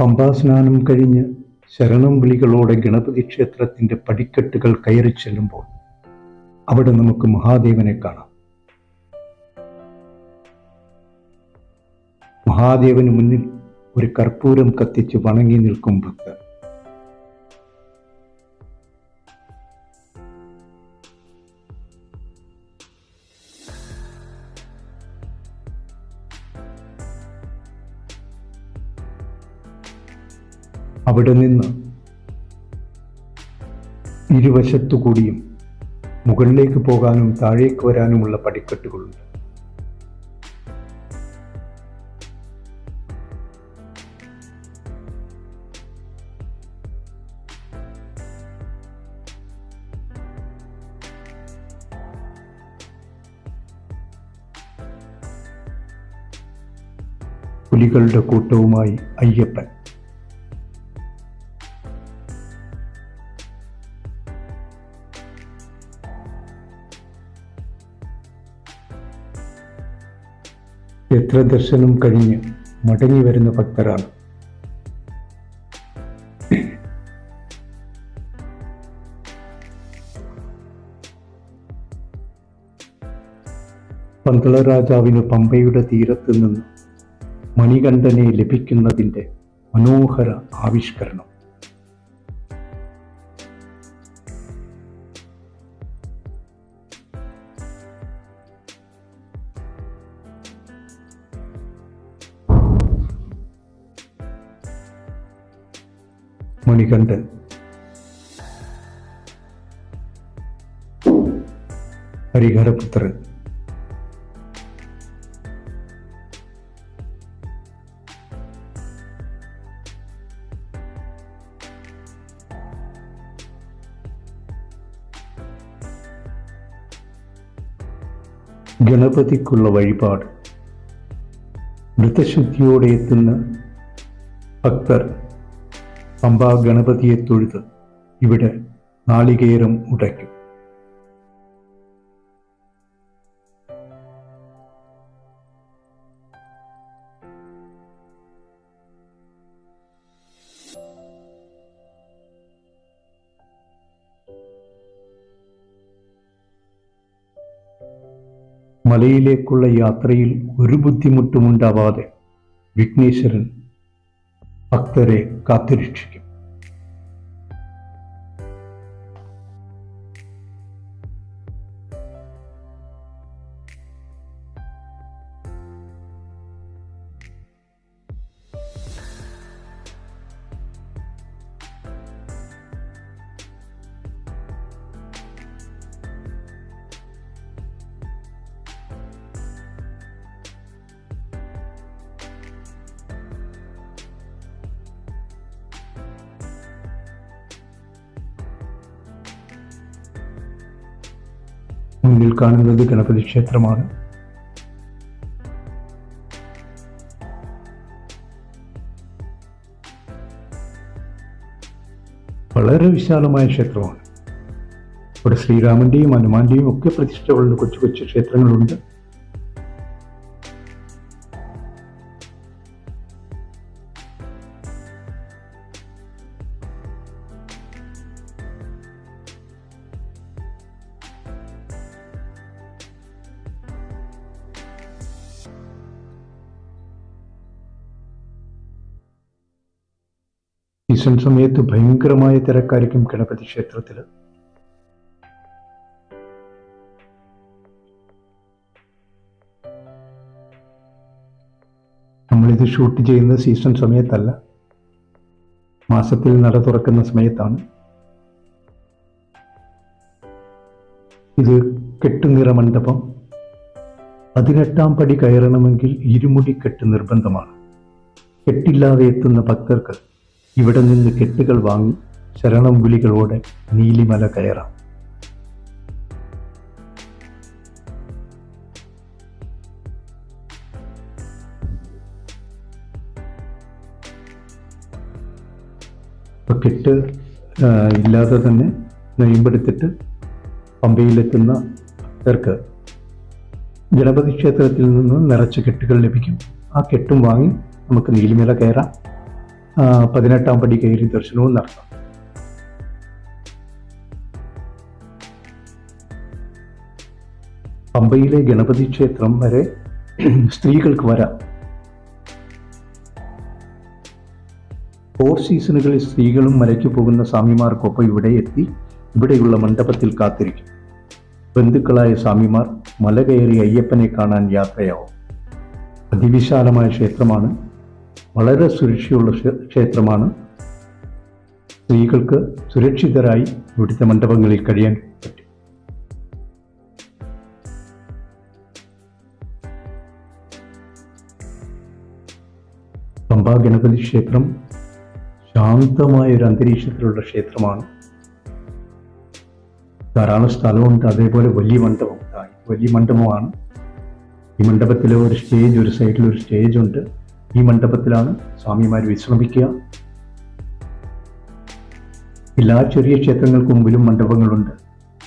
പമ്പാസ്നാനം കഴിഞ്ഞ് ശരണം വിളികളോടെ ഗണപതി ക്ഷേത്രത്തിന്റെ പടിക്കെട്ടുകൾ കയറി ചെല്ലുമ്പോൾ അവിടെ നമുക്ക് മഹാദേവനെ കാണാം. മഹാദേവന് മുന്നിൽ ഒരു കർപ്പൂരം കത്തിച്ച് വണങ്ങി നിൽക്കും ഭക്തർ. അവിടെ നിന്ന് ഇരുവശത്തുകൂടിയും മുകളിലേക്ക് പോകാനും താഴേക്ക് വരാനുമുള്ള പടിക്കെട്ടുകളുണ്ട്. പുലികളുടെ കൂട്ടവുമായി അയ്യപ്പൻ ക്ഷേത്രദർശനം കഴിഞ്ഞ് മടങ്ങി വരുന്ന ഭക്തരാണ്. പന്തള രാജാവിന് പമ്പയുടെ തീരത്ത് നിന്ന് മണികണ്ഠനെ ലഭിക്കുന്നതിന്റെ മനോഹര ആവിഷ്കരണം. മണികണ്ഠൻ ഹരിഹരപുത്രൻ ഗണപതിക്കുള്ള വഴിപാട് വ്രതശുദ്ധിയോടെ എത്തുന്ന ഭക്തർ പമ്പാ ഗണപതിയെ തൊഴുത് ഇവിടെ നാളികേരം ഉടയ്ക്കും. മലയിലേക്കുള്ള യാത്രയിൽ ഒരു ബുദ്ധിമുട്ടുമുണ്ടാവാതെ വിഘ്നേശ്വരൻ ഭക്തരെ കാത്തുരക്ഷിക്കും. മുന്നിൽ കാണുന്നത് ഗണപതി ക്ഷേത്രമാണ്. വളരെ വിശാലമായ ക്ഷേത്രമാണ്. ഇവിടെ ശ്രീരാമന്റെയും ഹനുമാന്റെയും ഒക്കെ പ്രതിഷ്ഠകളുള്ള കൊച്ചു കൊച്ചു ക്ഷേത്രങ്ങളുണ്ട്. സീസൺ സമയത്ത് ഭയങ്കരമായ തിരക്കായിരിക്കും ഗണപതി ക്ഷേത്രത്തിൽ നമ്മളിത് ഷൂട്ട് ചെയ്യുന്ന സീസൺ സമയത്തല്ല. മാസത്തിൽ നട തുറക്കുന്ന സമയത്താണ്. ഇത് കെട്ടുനിറ മണ്ഡപം. പതിനെട്ടാം പടി കയറണമെങ്കിൽ ഇരുമുടി കെട്ട് നിർബന്ധമാണ്. കെട്ടില്ലാതെ എത്തുന്ന ഭക്തർക്ക് ഇവിടെ നിന്ന് കെട്ടുകൾ വാങ്ങി ശരണം വിളികളോടെ നീലിമല കയറാം. കെട്ട് ഇല്ലാതെ തന്നെ നൊയമ്പെടുത്തിട്ട് പമ്പയിലെത്തുന്ന ഭക്തർക്ക് ഗണപതി ക്ഷേത്രത്തിൽ നിന്ന് നിറച്ച് കെട്ടുകൾ ലഭിക്കും. ആ കെട്ടും വാങ്ങി നമുക്ക് നീലിമല കയറാം. പതിനെട്ടാം പടി കയറി ദർശനവും നടത്താം പമ്പയിലെ ഗണപതി ക്ഷേത്രം വരെ സ്ത്രീകൾക്ക് വരാം. ഫോർ സീസണുകളിൽ സ്ത്രീകളും മലയ്ക്ക് പോകുന്ന സ്വാമിമാർക്കൊപ്പം ഇവിടെ എത്തി ഇവിടെയുള്ള മണ്ഡപത്തിൽ കാത്തിരിക്കും. ബന്ധുക്കളായ സ്വാമിമാർ മല കയറി അയ്യപ്പനെ കാണാൻ യാത്രയാവും. അതിവിശാലമായ ക്ഷേത്രമാണ് വളരെ സുരക്ഷയുള്ള ക്ഷേത്രമാണ്. സ്ത്രീകൾക്ക് സുരക്ഷിതരായി ഇവിടുത്തെ മണ്ഡപങ്ങളിൽ കഴിയാൻ പറ്റും. പമ്പ ഗണപതി ക്ഷേത്രം ശാന്തമായ ഒരു അന്തരീക്ഷത്തിലുള്ള ക്ഷേത്രമാണ്. ധാരാളം സ്ഥലമുണ്ട്. അതേപോലെ വലിയ മണ്ഡപം. വലിയ മണ്ഡപമാണ്. ഈ മണ്ഡപത്തിലെ ഒരു സ്റ്റേജ് ഒരു സൈഡിൽ ഒരു സ്റ്റേജ് ഉണ്ട് ഈ മണ്ഡപത്തിലാണ് സ്വാമിമാർ വിശ്രമിക്കുക. എല്ലാ ചെറിയ ക്ഷേത്രങ്ങൾക്ക് മുമ്പിലും മണ്ഡപങ്ങളുണ്ട്.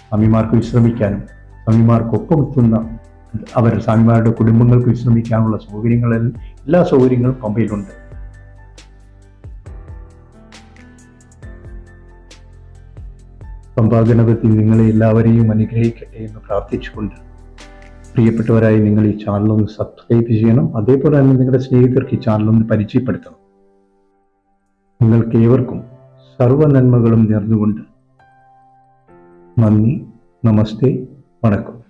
സ്വാമിമാർക്ക് വിശ്രമിക്കാനും സ്വാമിമാർക്കൊപ്പം എത്തുന്ന അവർ സ്വാമിമാരുടെ കുടുംബങ്ങൾക്ക് വിശ്രമിക്കാനുള്ള സൗകര്യങ്ങളെല്ലാം എല്ലാ സൗകര്യങ്ങളും പമ്പയിലുണ്ട്. പമ്പാഗണപതി നിങ്ങളെ എല്ലാവരെയും അനുഗ്രഹിക്കട്ടെ എന്ന് പ്രാർത്ഥിച്ചുകൊണ്ട് പ്രിയപ്പെട്ടവരായി നിങ്ങൾ ഈ ചാനൽ ഒന്ന് സബ്സ്ക്രൈബ് ചെയ്യണം. അതേപോലെ തന്നെ നിങ്ങളുടെ സ്നേഹിതർക്ക് ഈ ചാനൽ ഒന്ന് പരിചയപ്പെടുത്തണം. നിങ്ങൾക്ക് ഏവർക്കും സർവ നന്മകളും നേർന്നുകൊണ്ട് നന്ദി നമസ്തേ വണക്കം.